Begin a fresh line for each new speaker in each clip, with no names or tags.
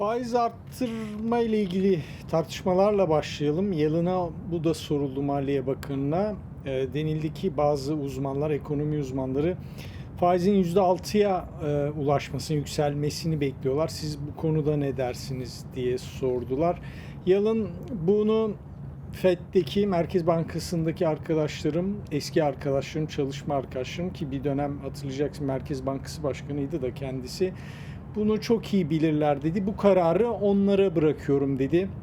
Faiz arttırma ile ilgili tartışmalarla başlayalım. Yılına bu da soruldu Maliye Bakanı'na. E, denildi ki bazı uzmanlar, ekonomi uzmanları faizin %6'ya e, ulaşmasını, yükselmesini bekliyorlar. Siz bu konuda ne dersiniz diye sordular. Yalın bunu FED'deki Merkez Bankası'ndaki arkadaşlarım, eski arkadaşlarım, çalışma arkadaşlarım ki bir dönem hatırlayacaksın Merkez Bankası Başkanıydı da kendisi. Bunu çok iyi bilirler dedi. Bu kararı onlara bırakıyorum dedi.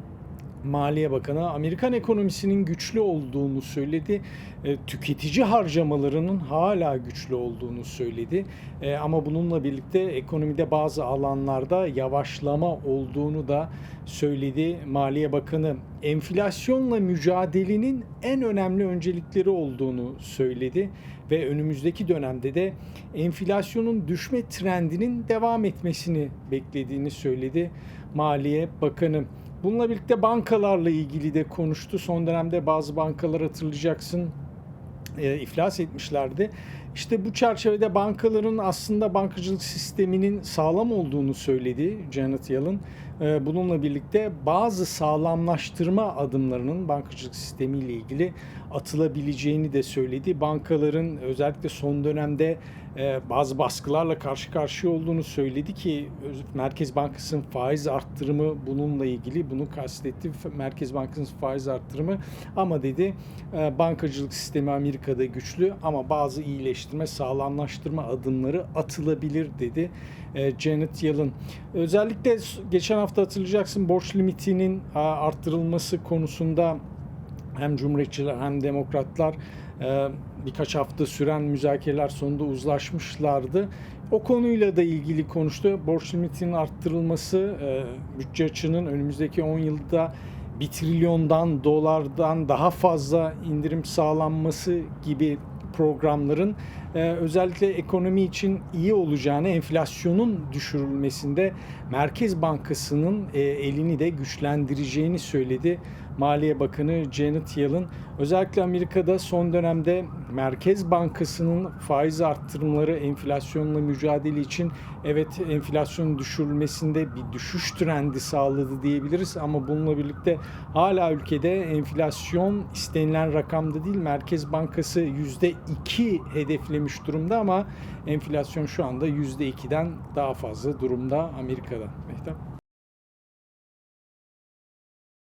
Maliye Bakanı Amerikan ekonomisinin güçlü olduğunu söyledi. E, tüketici harcamalarının hala güçlü olduğunu söyledi. E, ama bununla birlikte ekonomide bazı alanlarda yavaşlama olduğunu da söyledi Maliye Bakanı. Enflasyonla mücadelenin en önemli öncelikleri olduğunu söyledi ve önümüzdeki dönemde de enflasyonun düşme trendinin devam etmesini beklediğini söyledi Maliye Bakanı. Bununla birlikte bankalarla ilgili de konuştu. Son dönemde bazı bankalar hatırlayacaksın e, iflas etmişlerdi. İşte bu çerçevede bankaların aslında bankacılık sisteminin sağlam olduğunu söyledi Janet Yellen. E, bununla birlikte bazı sağlamlaştırma adımlarının bankacılık sistemiyle ilgili atılabileceğini de söyledi. Bankaların özellikle son dönemde e, bazı baskılarla karşı karşıya olduğunu söyledi ki Merkez Bankası'nın faiz arttırımı bununla ilgili bunu kastetti. Merkez Bankası'nın faiz arttırımı ama dedi e, bankacılık sistemi Amerika'da güçlü ama bazı iyileştirme, sağlamlaştırma adımları atılabilir dedi e, Janet Yellen. Özellikle geçen hafta hatırlayacaksın borç limitinin arttırılması konusunda hem Cumhuriyetçiler hem Demokratlar e, birkaç hafta süren müzakereler sonunda uzlaşmışlardı. O konuyla da ilgili konuştu. Borç limitinin arttırılması e, bütçe açığının önümüzdeki 10 yılda bir trilyondan dolardan daha fazla indirim sağlanması gibi programların e, özellikle ekonomi için iyi olacağını, enflasyonun düşürülmesinde Merkez Bankası'nın e, elini de güçlendireceğini söyledi. Maliye Bakanı Janet Yellen özellikle Amerika'da son dönemde Merkez Bankası'nın faiz arttırımları enflasyonla mücadele için evet enflasyonun düşürülmesinde bir düşüş trendi sağladı diyebiliriz ama bununla birlikte hala ülkede enflasyon istenilen rakamda değil Merkez Bankası %2 hedeflemiş durumda ama enflasyon şu anda %2'den daha fazla durumda Amerika'da. Mehtap.